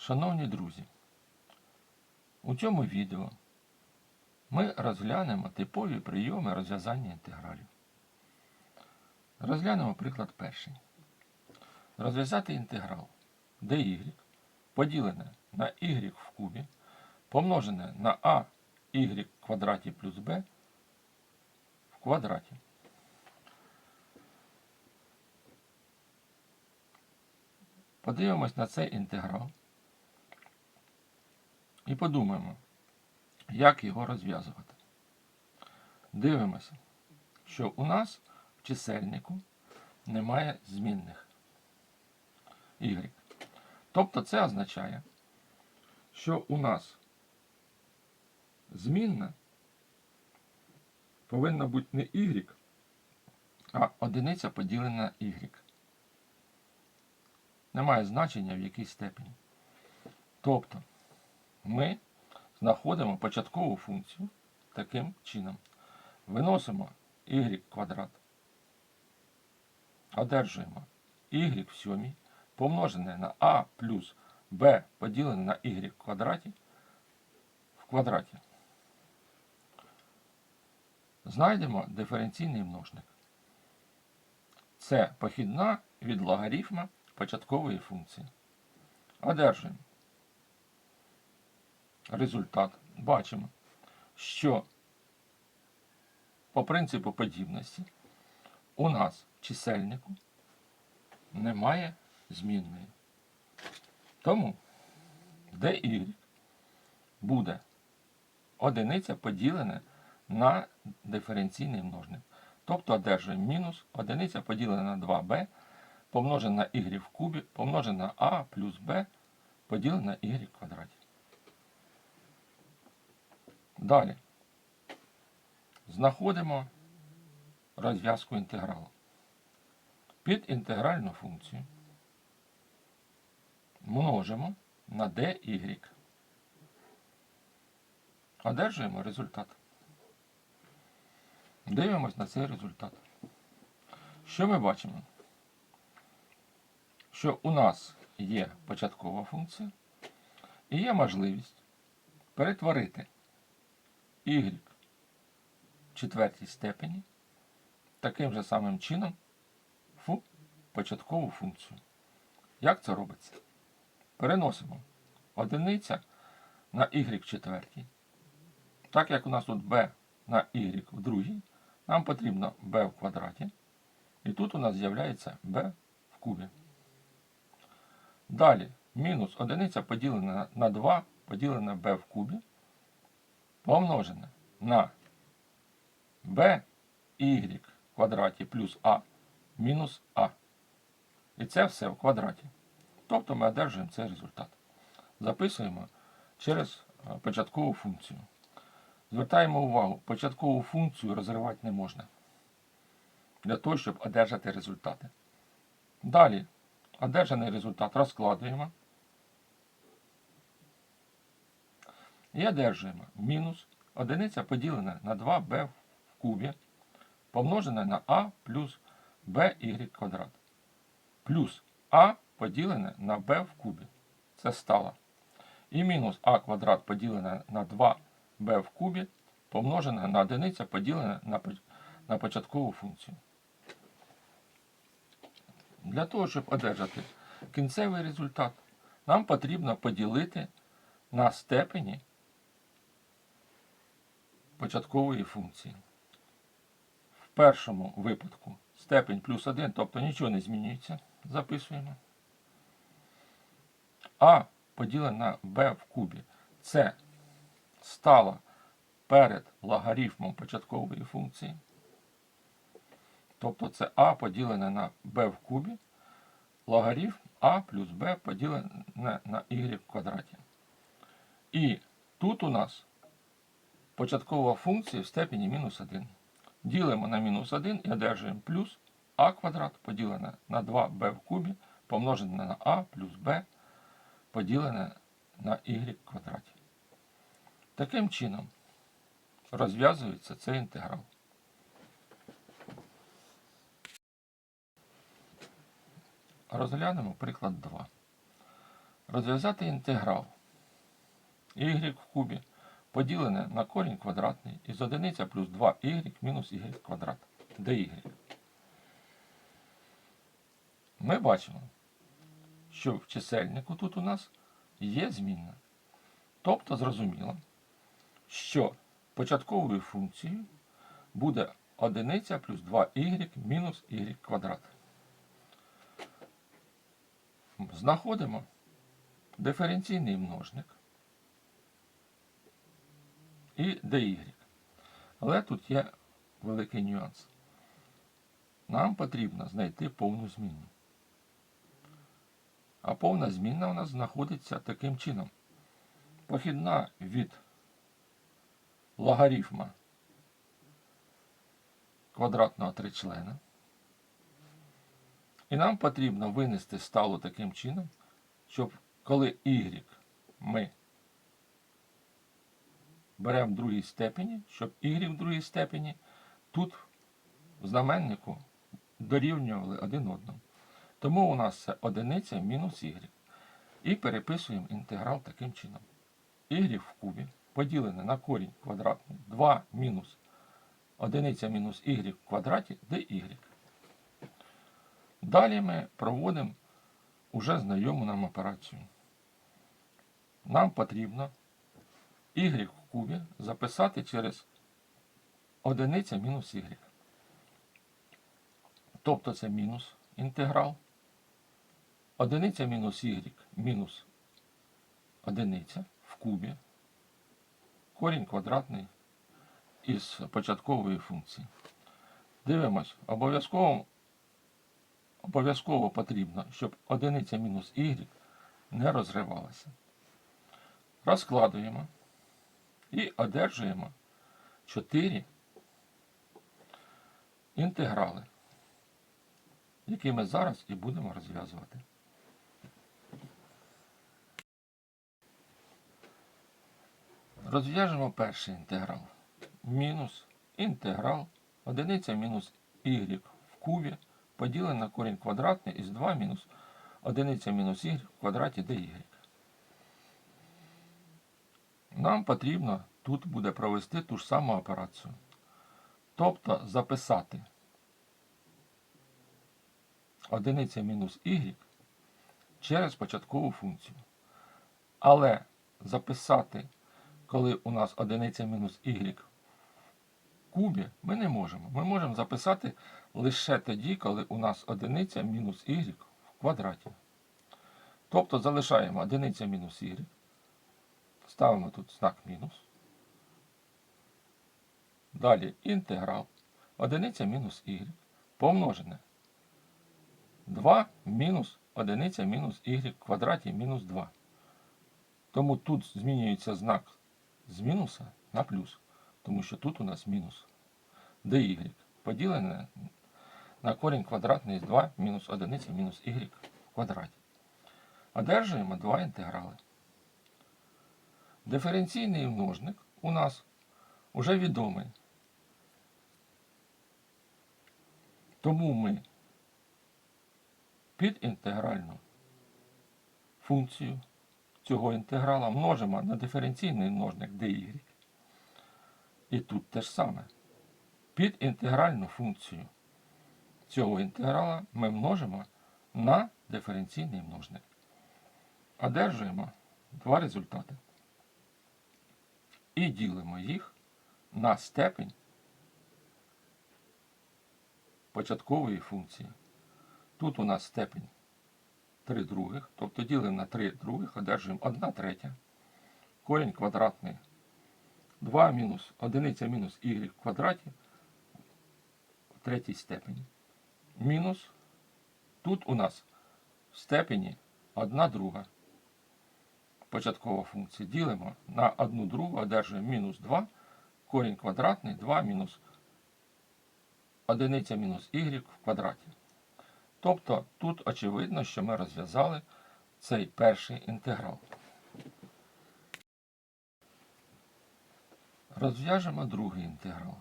Шановні друзі, у цьому відео ми розглянемо типові прийоми розв'язання інтегралів. Розглянемо приклад перший. Розв'язати інтеграл dy поділене на y в кубі, помножене на а y в квадраті плюс b в квадраті. Подивимось на цей інтеграл подумаємо, як його розв'язувати. Дивимося, що у нас в чисельнику немає змінних y. Тобто це означає, що у нас змінна повинна бути не y, а одиниця поділена на y. Немає значення в якій степені. Тобто ми знаходимо початкову функцію таким чином. Виносимо y квадрат, одержуємо y в сьомій помножене на a плюс b поділене на y в квадраті в квадраті. Знайдемо диференційний множник. Це похідна від логарифма початкової функції. Одержуємо результат. Бачимо, що по принципу подібності у нас в чисельнику немає змінної. Тому dy буде одиниця поділена на диференційний множник. Тобто одержуємо мінус одиниця поділена на 2b помножена на y в кубі, помножена на a плюс b поділена на y в квадраті. Далі знаходимо розв'язку інтегралу. Під інтегральну функцію множимо на dy. Одержуємо результат. Дивимось на цей результат. Що ми бачимо? Що у нас є початкова функція і є можливість перетворити y в четвертій степені таким же самим чином в початкову функцію. Як це робиться? Переносимо одиниця на y в четвертій. Так як у нас тут b на y в другій, нам потрібно b в квадраті. І тут у нас з'являється b в кубі. Далі мінус одиниця поділена на 2 поділена b в кубі помножене на b y квадраті плюс а мінус а. І це все в квадраті. Тобто ми одержуємо цей результат. Записуємо через е, початкову функцію. Звертаємо увагу, початкову функцію розривати не можна. Для того, щоб одержати результати. Далі одержаний результат розкладуємо. І одержуємо мінус одиниця поділена на 2b в кубі, помножене на а плюс by квадрат. Плюс а поділене на b в кубі. Це стало. І мінус а квадрат поділене на 2b в кубі, помножене на одиниця поділене на, на початкову функцію. Для того, щоб одержати кінцевий результат, нам потрібно поділити на степені початкової функції. В першому випадку степень плюс 1, тобто нічого не змінюється. Записуємо. А поділене на b в кубі. Це стало перед логарифмом початкової функції. Тобто це а поділене на b в кубі, логарифм а плюс b поділене на y в квадраті. І тут у нас початкова функція в степені мінус 1. Ділимо на мінус 1 і одержуємо плюс а квадрат поділене на 2b в кубі, помножене на а плюс b поділене на y квадраті. Таким чином розв'язується цей інтеграл. Розглянемо приклад 2. Розв'язати інтеграл y в кубі поділене на корінь квадратний із одиниця плюс 2y мінус y квадрат dy. Ми бачимо, що в чисельнику тут у нас є змінна. Тобто зрозуміло, що початковою функцією буде одиниця плюс 2y мінус y квадрат. Знаходимо диференційний множник і dy. Але тут є великий нюанс. Нам потрібно знайти повну змінну. А повна змінна у нас знаходиться таким чином. Похідна від логарифма квадратного тричлена. І нам потрібно винести сталу таким чином, щоб коли y ми беремо в другій степені, щоб y в другій степені тут в знаменнику дорівнювали один одному. Тому у нас це одиниця мінус y. І переписуємо інтеграл таким чином. y в кубі поділене на корінь квадратний 2 мінус одиниця мінус y в квадраті dy. Далі ми проводимо уже знайому нам операцію. Нам потрібно y кубі записати через одиниця мінус y. Тобто це мінус інтеграл. Одиниця мінус y мінус одиниця в кубі. Корінь квадратний із початкової функції. Дивимось, обов'язково обов'язково потрібно, щоб одиниця мінус y не розривалася. Розкладуємо і одержуємо 4 інтеграли, які ми зараз і будемо розв'язувати. Розв'яжемо перший інтеграл. Мінус інтеграл одиниця мінус y в кубі поділене на корінь квадратний із 2 мінус одиниця мінус y в квадраті dy. Нам потрібно тут буде провести ту ж саму операцію. Тобто записати одиниця мінус y через початкову функцію. Але записати, коли у нас одиниця мінус y в кубі, ми не можемо. Ми можемо записати лише тоді, коли у нас одиниця мінус y в квадраті. Тобто залишаємо одиниця мінус y. Ставимо тут знак мінус. Далі інтеграл. Одиниця мінус y помножене 2 мінус одиниця мінус y в квадраті мінус 2. Тому тут змінюється знак з мінуса на плюс, тому що тут у нас мінус dy поділене на корінь квадратний з 2 мінус одиниця мінус y в квадраті. Одержуємо два інтеграли. Диференційний множник у нас уже відомий. Тому ми під інтегральну функцію цього інтеграла множимо на диференційний множник dy. І тут те ж саме. Під інтегральну функцію цього інтеграла ми множимо на диференційний множник. Одержуємо два результати. І ділимо їх на степень початкової функції. Тут у нас степень 3 других, тобто ділимо на 3 других, одержуємо 1 третя. Корінь квадратний 2 мінус 1 мінус y в квадраті в третій степені. Мінус тут у нас в степені 1 друга. Початкова функція. Ділимо на 1 другу, одержуємо мінус 2, корінь квадратний 2 мінус 1 мінус y в квадраті. Тобто тут очевидно, що ми розв'язали цей перший інтеграл. Розв'яжемо другий інтеграл.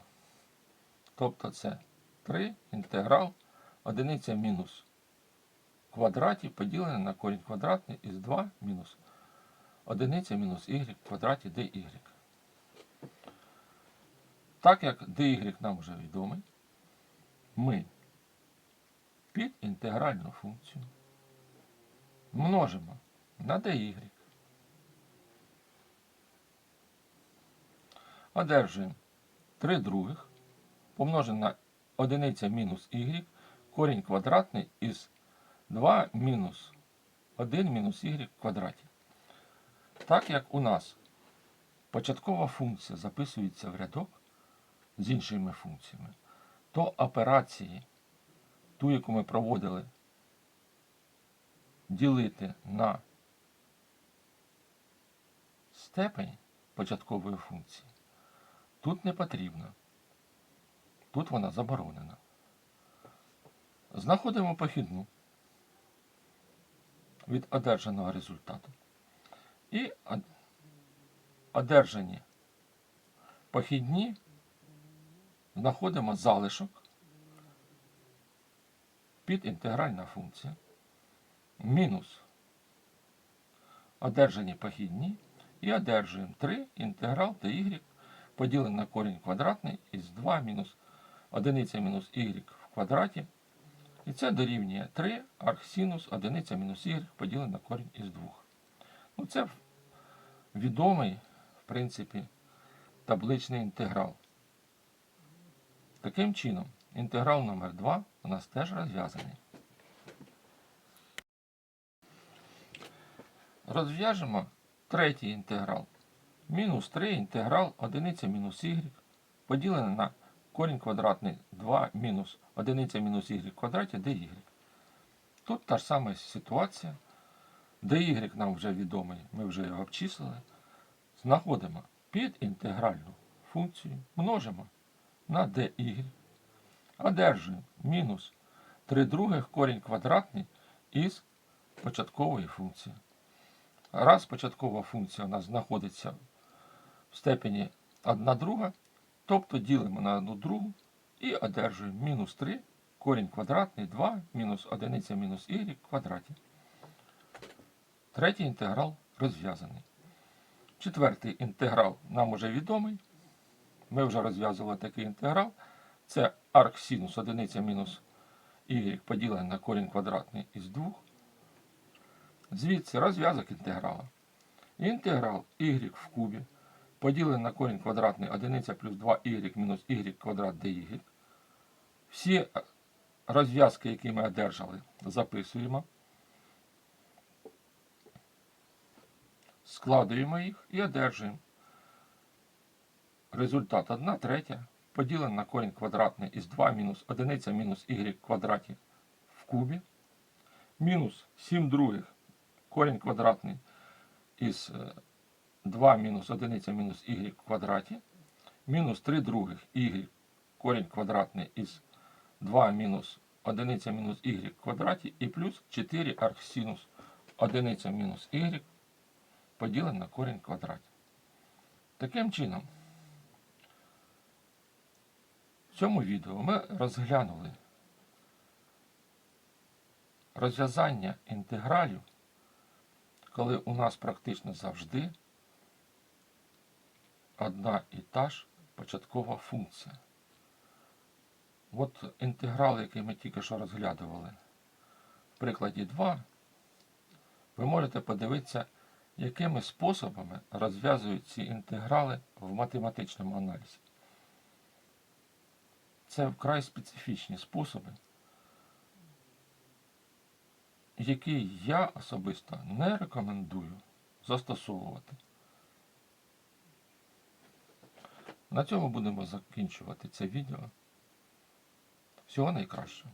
Тобто це 3 інтеграл 1 мінус квадраті поділене на корінь квадратний із 2 мінус одиниця мінус y в квадраті dy. Так як dy нам вже відомий, ми під інтегральну функцію множимо на dy. Одержуємо 3 других помножене на одиниця мінус y, корінь квадратний із 2 мінус 1 мінус y в квадраті. Так як у нас початкова функція записується в рядок з іншими функціями, то операції, ту, яку ми проводили, ділити на степень початкової функції, тут не потрібно. Тут вона заборонена. Знаходимо похідну від одержаного результату. І одержані. Похідні. Знаходимо залишок. Під інтегральна функція. Мінус. Одержані похідні. І одержуємо 3 інтеграл dy поділене на корінь квадратний із 2 мінус одиниця мінус y в квадраті. І це дорівнює 3 архсинус одиниця мінус y поділене на корінь із 2. Ну, це відомий, в принципі, табличний інтеграл. Таким чином, інтеграл номер 2 у нас теж розв'язаний. Розв'яжемо третій інтеграл. Мінус 3 інтеграл одиниця мінус y поділене на корінь квадратний 2 мінус одиниця мінус y в квадраті dy. Тут та ж сама ситуація. Dy нам вже відомий, ми вже його обчислили. Знаходимо під інтегральну функцію, множимо на dy, одержуємо мінус 3 других корінь квадратний із початкової функції. Раз початкова функція у нас знаходиться в степені 1 друга, тобто ділимо на 1 другу і одержуємо мінус 3 корінь квадратний 2 мінус 1 мінус y квадраті. Третій інтеграл розв'язаний. Четвертий інтеграл нам уже відомий. Ми вже розв'язували такий інтеграл. Це арксинус 1 мінус y поділене на корінь квадратний із 2. Звідси розв'язок інтеграла. Інтеграл y в кубі поділене на корінь квадратний 1 плюс 2y мінус y квадрат dy. Всі розв'язки, які ми одержали, записуємо. Складуємо їх і одержуємо. Результат 1 третя поділене на корінь квадратний із 2 мінус 1 мінус y квадраті в кубі. Мінус 7 других корінь квадратний із е, 2 мінус 1 мінус y квадраті. Мінус 3 других y корінь квадратний із 2 мінус 1 мінус y квадраті і плюс 4 архсинус 1 мінус y поділене на корінь квадраті. Таким чином, в цьому відео ми розглянули розв'язання інтегралів, коли у нас практично завжди одна і та ж початкова функція. От інтеграл, який ми тільки що розглядували, в прикладі 2, ви можете подивитися, якими способами розв'язують ці інтеграли в математичному аналізі. Це вкрай специфічні способи, які я особисто не рекомендую застосовувати. На цьому будемо закінчувати це відео. Всього найкращого.